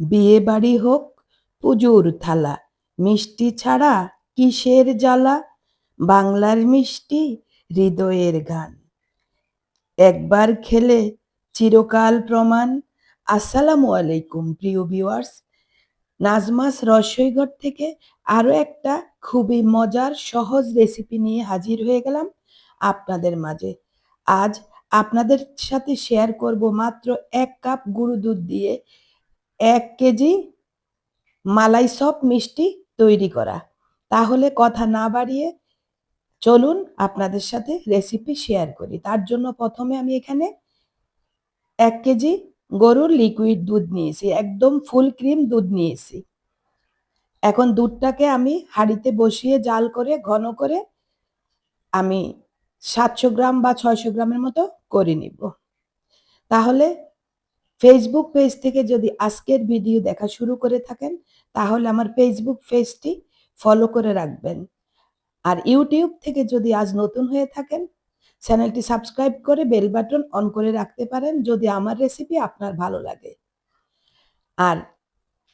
বিয়ে বাড়ি হোক, পুজোর থালা। মিষ্টি ছাড়া কিসের জ্বালা? বাংলার মিষ্টি হৃদয়ের গান। একবার খেলে চিরকাল প্রমাণ। আসসালামু আলাইকুম, প্রিয় ভিউয়ার্স নাজমাস রসইঘর থেকে আরও একটা খুবই মজার, সহজ রেসিপি নিয়ে হাজির হয়ে গেলাম আপনাদের মাঝে। আজ আপনাদের সাথে শেয়ার করব মাত্র এক কাপ গুঁড়ো দুধ দিয়ে এক কেজি মালাই সব মিষ্টি তৈরি করা। তাহলে কথা না বাড়িয়ে চলুন আপনাদের সাথে রেসিপি শেয়ার করি। তার জন্য প্রথমে আমি এখানে এক কেজি গরুর লিকুইড দুধ নিয়েছি, একদম ফুল ক্রিম দুধ নিয়েছি। এখন দুধটাকে আমি হাঁড়িতে বসিয়ে জাল করে, ঘন করে আমি সাতশো গ্রাম বা ছয়শো গ্রামের মতো করে নিব। তাহলে ফেসবুক পেজ থেকে যদি আজকের ভিডিও দেখা শুরু করে থাকেন, তাহলে আমার ফেসবুক পেজটি ফলো করে রাখবেন। আর ইউটিউব থেকে যদি আজ নতুন হয়ে থাকেন চ্যানেলটি সাবস্ক্রাইব করে বেল বাটন অন করে রাখতে পারেন যদি আমার রেসিপি আপনার ভালো লাগে। আর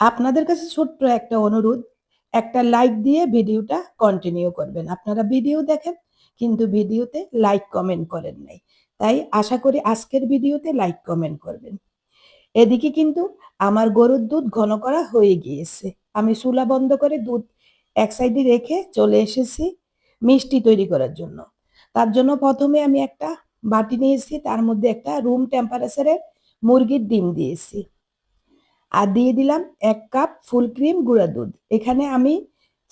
আপনাদের কাছে ছোট্ট একটা অনুরোধ, একটা লাইক দিয়ে ভিডিওটা কন্টিনিউ করবেন। আপনারা ভিডিও দেখেন, কিন্তু ভিডিওতে লাইক কমেন্ট করেন নাই। তাই আশা করি আজকের ভিডিওতে লাইক কমেন্ট করবেন। এদিকে কিন্তু আমার গরুর দুধ ঘন করা হয়ে গিয়েছে। আমি চুলা বন্ধ করে দুধ এক সাইডে রেখে চলে এসেছি মিষ্টি তৈরি করার জন্য। তার জন্য প্রথমে আমি একটা বাটি নিয়েছি, তার মধ্যে একটা রুম টেম্পারেচারের মুরগির ডিম দিয়েছি। আর দিয়ে দিলাম এক কাপ ফুল ক্রিম গুঁড়া দুধ। এখানে আমি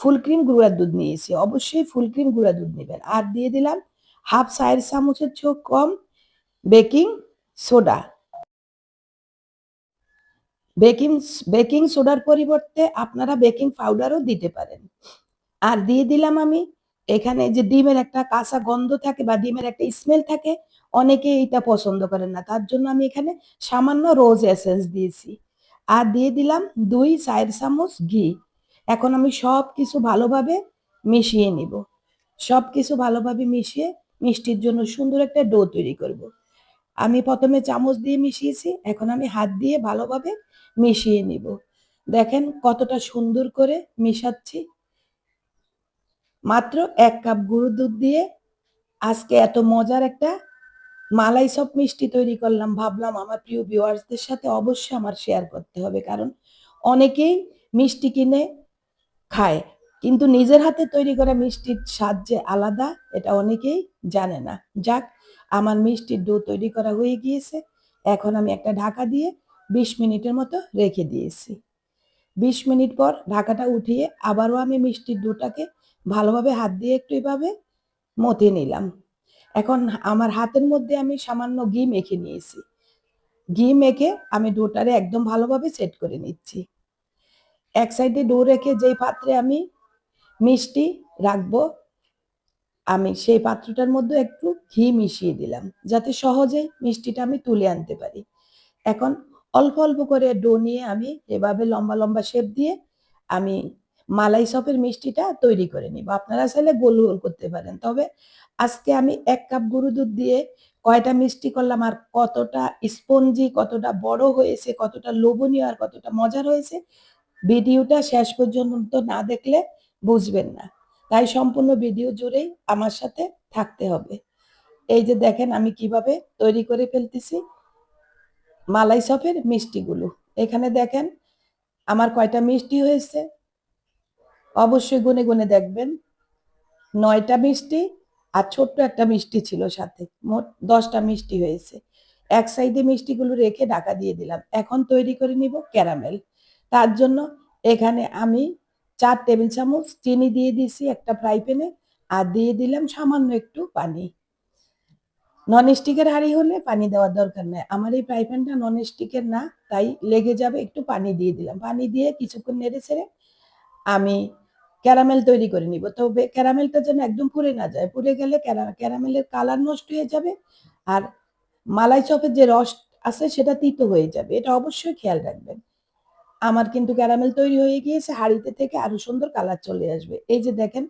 ফুল ক্রিম গুঁড়া দুধ নিয়েছি, অবশ্যই ফুল ক্রিম গুঁড়া দুধ নেবেন। আর দিয়ে দিলাম হাফ চায়ের চামচের চেয়েও কম বেকিং সোডা। বেকিং বেকিং সোডার পরিবর্তে আপনারা বেকিং পাউডারও দিতে পারেন। আর দিয়ে দিলাম আমি, এখানে যে ডিমের একটা কাঁচা গন্ধ থাকে বা ডিমের একটা স্মেল থাকে অনেকে এইটা পছন্দ করেন না। তার জন্য আমি এখানে সামান্য রোজ এসেন্স দিয়েছি। আর দিয়ে দিলাম দুই চায়ের চামচ ঘি। এখন আমি সব কিছু ভালোভাবে মিশিয়ে নিব। সব কিছু ভালোভাবে মিশিয়ে মিষ্টির জন্য সুন্দর একটা ডো তৈরি করব। আমি প্রথমে চামচ দিয়ে মিশিয়েছি, এখন আমি হাত দিয়ে ভালোভাবে মিশিয়ে নিব। দেখেন কতটা সুন্দর করে মিশাচ্ছি। মাত্র এক কাপ গুঁড়ো দুধ দিয়ে আজকে এত মজার একটা মালাই সব মিষ্টি তৈরি করলাম। ভাবলাম আমার প্রিয় ভিউয়ার্সদের সাথে অবশ্যই আমার শেয়ার করতে হবে, কারণ অনেকেই মিষ্টি কিনে খায়, কিন্তু নিজের হাতে তৈরি করা মিষ্টির স্বাদ যে আলাদা, এটা অনেকেই জানে না। যাক আমার মিষ্টির ডো তৈরি করা হয়ে গিয়েছে। এখন আমি একটা ঢাকা দিয়ে বিশ মিনিটের মতো রেখে দিয়েছি। বিশ মিনিট পর ঢাকাটা উঠিয়ে আবারও আমি মিষ্টির ডোটাকে ভালোভাবে হাত দিয়ে একটু এভাবে মথে নিলাম। এখন আমার হাতের মধ্যে আমি সামান্য ঘি মেখে নিয়েছি। ঘি মেখে আমি ডোটারে একদম ভালোভাবে সেট করে নিচ্ছি। এক সাইডে ডো রেখে যেই পাত্রে আমি মিষ্টি রাখব আমি সেই পাত্রটার মধ্যে একটু ঘি মিশিয়ে দিলাম, যাতে সহজেই মিষ্টিটা আমি তুলে আনতে পারি। এখন অল্প অল্প করে ডো নিয়ে আমি এভাবে লম্বা লম্বা শেপ দিয়ে আমি মালাই সপের মিষ্টিটা তৈরি করে নিব। আপনারা চাইলে গোল গোল করতে পারেন, তবে আজকে আমি এক কাপ গরু দুধ দিয়ে কয়টা মিষ্টি করলাম আর কতটা স্পঞ্জি, কতটা বড় হয়েছে, কতটা লোভনীয় আর কতটা মজার হয়েছে, ভিডিওটা শেষ পর্যন্ত না দেখলে বুঝবেন না। তাই সম্পূর্ণ ভিডিও জুড়েই আমার সাথে থাকতে হবে। এই যে দেখেন আমি কীভাবে তৈরি করে ফেলতেছি। মালাই সফের মিষ্টিগুলো। এখানে দেখেন আমার কয়টা মিষ্টি হয়েছে। অবশ্যই গুনে গুনে দেখবেন। নয়টা মিষ্টি আর ছোট্ট একটা মিষ্টি ছিল সাথে। মোট দশটা মিষ্টি হয়েছে। এক সাইডে মিষ্টিগুলো রেখে ঢাকা দিয়ে দিলাম। এখন তৈরি করে নিব ক্যারামেল। তার জন্য এখানে আমি চার টেবিল চামচ চিনি দিয়ে দিয়েছি, একটা ফ্রাই প্যানে, আর দিয়ে দিলাম সামান্য একটু পানি। নন স্টিকের হাঁড়ি হলে পানি দেওয়ার দরকার নেই। আমার এই ফ্রাই প্যানটা নন স্টিকের না, তাই লেগে যাবে, একটু পানি দিয়ে দিলাম। পানি দিয়ে কিছুক্ষণ নেড়ে ছেড়ে আমি ক্যারামেল তৈরি করে নিব। তবে ক্যারামেলটা যেন একদম পুড়ে না যায়। পুড়ে গেলে ক্যারামেলের কালার নষ্ট হয়ে যাবে, আর মালাই চপের যে রস আছে, সেটা তিতো হয়ে যাবে। এটা অবশ্যই খেয়াল রাখবেন। আমার কিন্তু ক্যারামেল তৈরি হয়ে গিয়েছে, হাঁড়িতে থেকে আরও সুন্দর কালার চলে আসবে। এই যে দেখেন,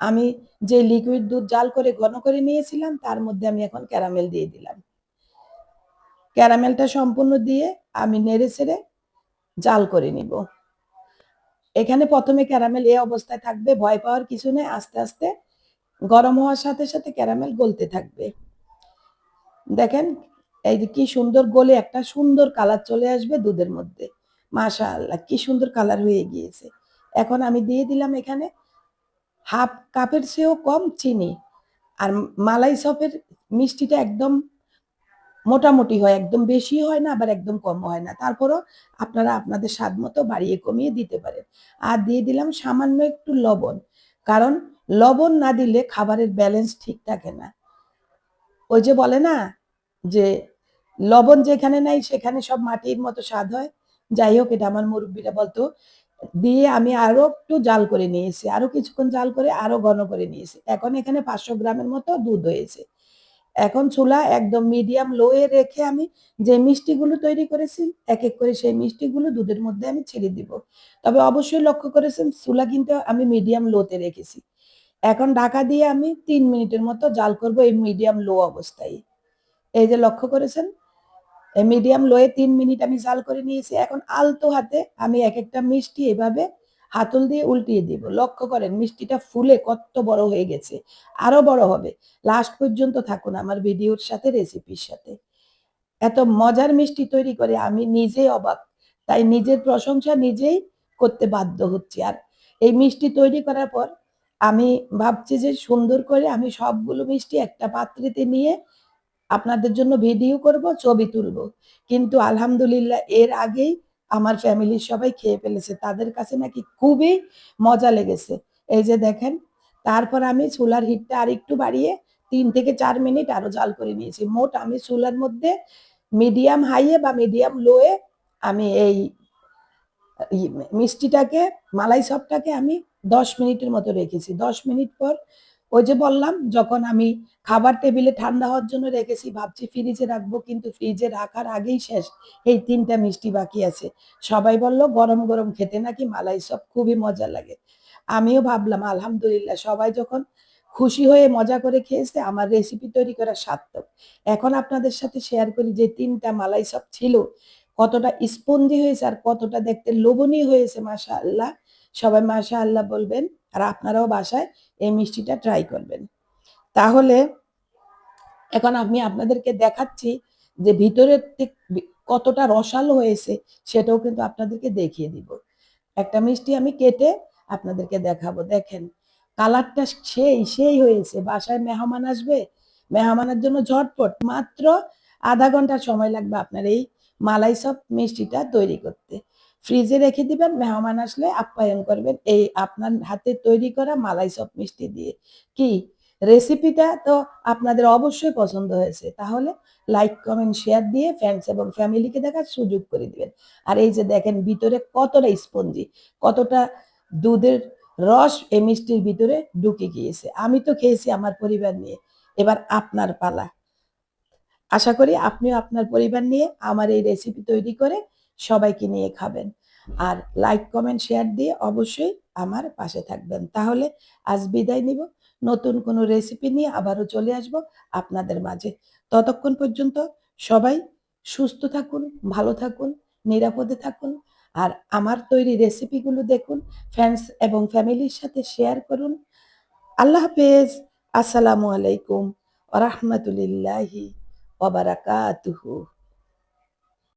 আমি যে লিকুইড দুধ জাল করে ঘন করে নিয়েছিলাম, তার মধ্যে আমি এখন ক্যারামেল দিয়ে দিলাম। ক্যারামেলটা সম্পূর্ণ দিয়ে আমি নেড়ে ছেড়ে জাল করে নিব। এখানে প্রথমে ক্যারামেল এ অবস্থায় থাকবে, ভয় পাওয়ার কিছু নেই, আস্তে আস্তে গরম হওয়ার সাথে সাথে ক্যারামেল গলতে থাকবে। দেখেন, এই যে কি সুন্দর গলে একটা সুন্দর কালার চলে আসবে দুধের মধ্যে। মাশা আল্লাহ কি সুন্দর কালার হয়ে গিয়েছে। এখন আমি দিয়ে দিলাম এখানে হাফ কাপের চেয়েও কম চিনি। আর মালাই সপের মিষ্টিটা একদম মোটামুটি হয়, একদম বেশি হয় না, আবার একদম কম হয় না। তারপরও আপনারা আপনাদের স্বাদ মতো বাড়িয়ে কমিয়ে দিতে পারেন। আর দিয়ে দিলাম সামান্য একটু লবণ, কারণ লবণ না দিলে খাবারের ব্যালেন্স ঠিক থাকে না। ওই যে বলে না, যে লবণ যেখানে নাই সেখানে সব মাটির মতো স্বাদ হয়। যাই হোক, এটা আমার মুরব্বীরা বলতো, দিয়ে আমি আরও একটু জাল করে নিয়েছি, আরও কিছুক্ষণ জাল করে আরও ঘন করে নিয়েছি। এখন এখানে পাঁচশো গ্রামের মতো দুধ হয়েছে। এখন চুলা একদম মিডিয়াম লোয়ে রেখে আমি যে মিষ্টিগুলো তৈরি করেছি, এক এক করে সেই মিষ্টিগুলো দুধের মধ্যে আমি ছেড়ে দিব। তবে অবশ্যই লক্ষ্য করেছেন, চুলা কিন্তু আমি মিডিয়াম লোতে রেখেছি। এখন ঢাকা দিয়ে আমি তিন মিনিটের মতো জাল করব এই মিডিয়াম লো অবস্থায়। এই যে লক্ষ্য করেছেন মিডিয়াম লোয়ে তিন মিনিট আমি জাল করে নিয়েছি। এখন আলতো হাতে আমি এক একটা মিষ্টি এভাবে হাতল দিয়ে উল্টিয়ে দিব। লক্ষ্য করেন মিষ্টিটা ফুলে কত বড় হয়ে গেছে। আরও বড় হবে। লাস্ট পর্যন্ত থাকুন আমার ভিডিওর সাথে রেসিপির সাথে। এত মজার মিষ্টি তৈরি করে আমি নিজেই অবাক। তাই নিজের প্রশংসা নিজেই করতে বাধ্য হচ্ছি। আর এই মিষ্টি তৈরি করার পর আমি ভাবছি যে সুন্দর করে আমি সবগুলো মিষ্টি একটা পাত্রেতে নিয়ে আপনাদের জন্য ভিডিও করব, ছবি তুলব। কিন্তু আলহামদুলিল্লাহ এর আগেই আমার ফ্যামিলির সবাই খেয়ে ফেলেছে। তাদের কাছে নাকি খুবই মজা লেগেছে। এই যে দেখেন, তারপর আমি চুলার হিটটা আর একটু বাড়িয়ে তিন থেকে চার মিনিট আরও জাল করে নিয়েছি। মোট আমি চুলার মধ্যে মিডিয়াম হাইয়ে বা মিডিয়াম লোয়ে আমি এই মিষ্টিটাকে, মালাই সবটাকে আমি দশ মিনিটের মতো রেখেছি। দশ মিনিট পর ওই যে বললাম, যখন আমি খাবার টেবিলে ঠান্ডা হওয়ার জন্য রেখেছি, ভাবছি ফ্রিজে রাখব, কিন্তু ফ্রিজে রাখার আগেই শেষ। এই তিনটা মিষ্টি বাকি আছে। সবাই বলল, গরম গরম খেতে নাকি মালাই সব খুবই মজা লাগে। আমিও ভাবলাম, আলহামদুলিল্লাহ। সবাই যখন খুশি হয়ে মজা করে খেয়েছে, আমার রেসিপি তৈরি করা সার্থক। এখন আপনাদের সাথে শেয়ার করি যে তিনটা মালাই সব ছিল, কতটা স্পঞ্জি হয়েছে আর কতটা দেখতে লোভনীয় হয়েছে মাশা আল্লাহ সবাই মাশা আল্লাহ বলবেন। আর আপনারাও বাসায় এই মিষ্টিটা ট্রাই করবেন। তাহলে এখন আমি আপনাদেরকে দেখাচ্ছি যে ভিতরের কতটা রসালো হয়েছে সেটাও কিন্তু আপনাদেরকে দেখিয়ে দিব। একটা মিষ্টি আমি কেটে আপনাদেরকে দেখাবো। দেখেন, কালারটা সেই সেই হয়েছে। বাসায় মেহমান আসবে, মেহমানের জন্য ঝটপট, মাত্র আধা ঘণ্টা সময় লাগবে আপনার এই মালাই সব মিষ্টিটা তৈরি করতে। ফ্রিজে রেখে দিবেন, মেহমান আসলে আপ্যায়ন করবেন এই আপনার হাতে তৈরি করা মালাই সব মিষ্টি দিয়ে। কি? রেসিপিটা তো আপনাদের অবশ্যই পছন্দ হয়েছে, তাহলে লাইক, কমেন্ট, শেয়ার দিয়ে ফ্রেন্ডস এবং ফ্যামিলিকে দেখার সুযোগ করে দিবেন। আর এই যে দেখেন ভিতরে কতটা স্পঞ্জি, কতটা দুধের রস এই মিষ্টির ভিতরে ঢুকে গিয়েছে। আমি তো খেয়েছি আমার পরিবার নিয়ে, এবার আপনার পালা। আশা করি আপনিও আপনার পরিবার নিয়ে আমার এই রেসিপি তৈরি করে সবাইকে নিয়ে খাবেন। আর লাইক কমেন্ট শেয়ার দিয়ে অবশ্যই আমার পাশে থাকবেন। তাহলে আজ বিদায় নিব। নতুন কোনো রেসিপি নিয়ে আবারও চলে আসব আপনাদের মাঝে। ততক্ষণ পর্যন্ত সবাই সুস্থ থাকুন, ভালো থাকুন, নিরাপদে থাকুন। আর আমার তৈরি রেসিপিগুলো দেখুন ফ্রেন্ডস এবং ফ্যামিলির সাথে শেয়ার করুন। আল্লাহ হাফেজ। আসসালামু আলাইকুম। রহমতুলিল্লাহি ওবারাকাতুহু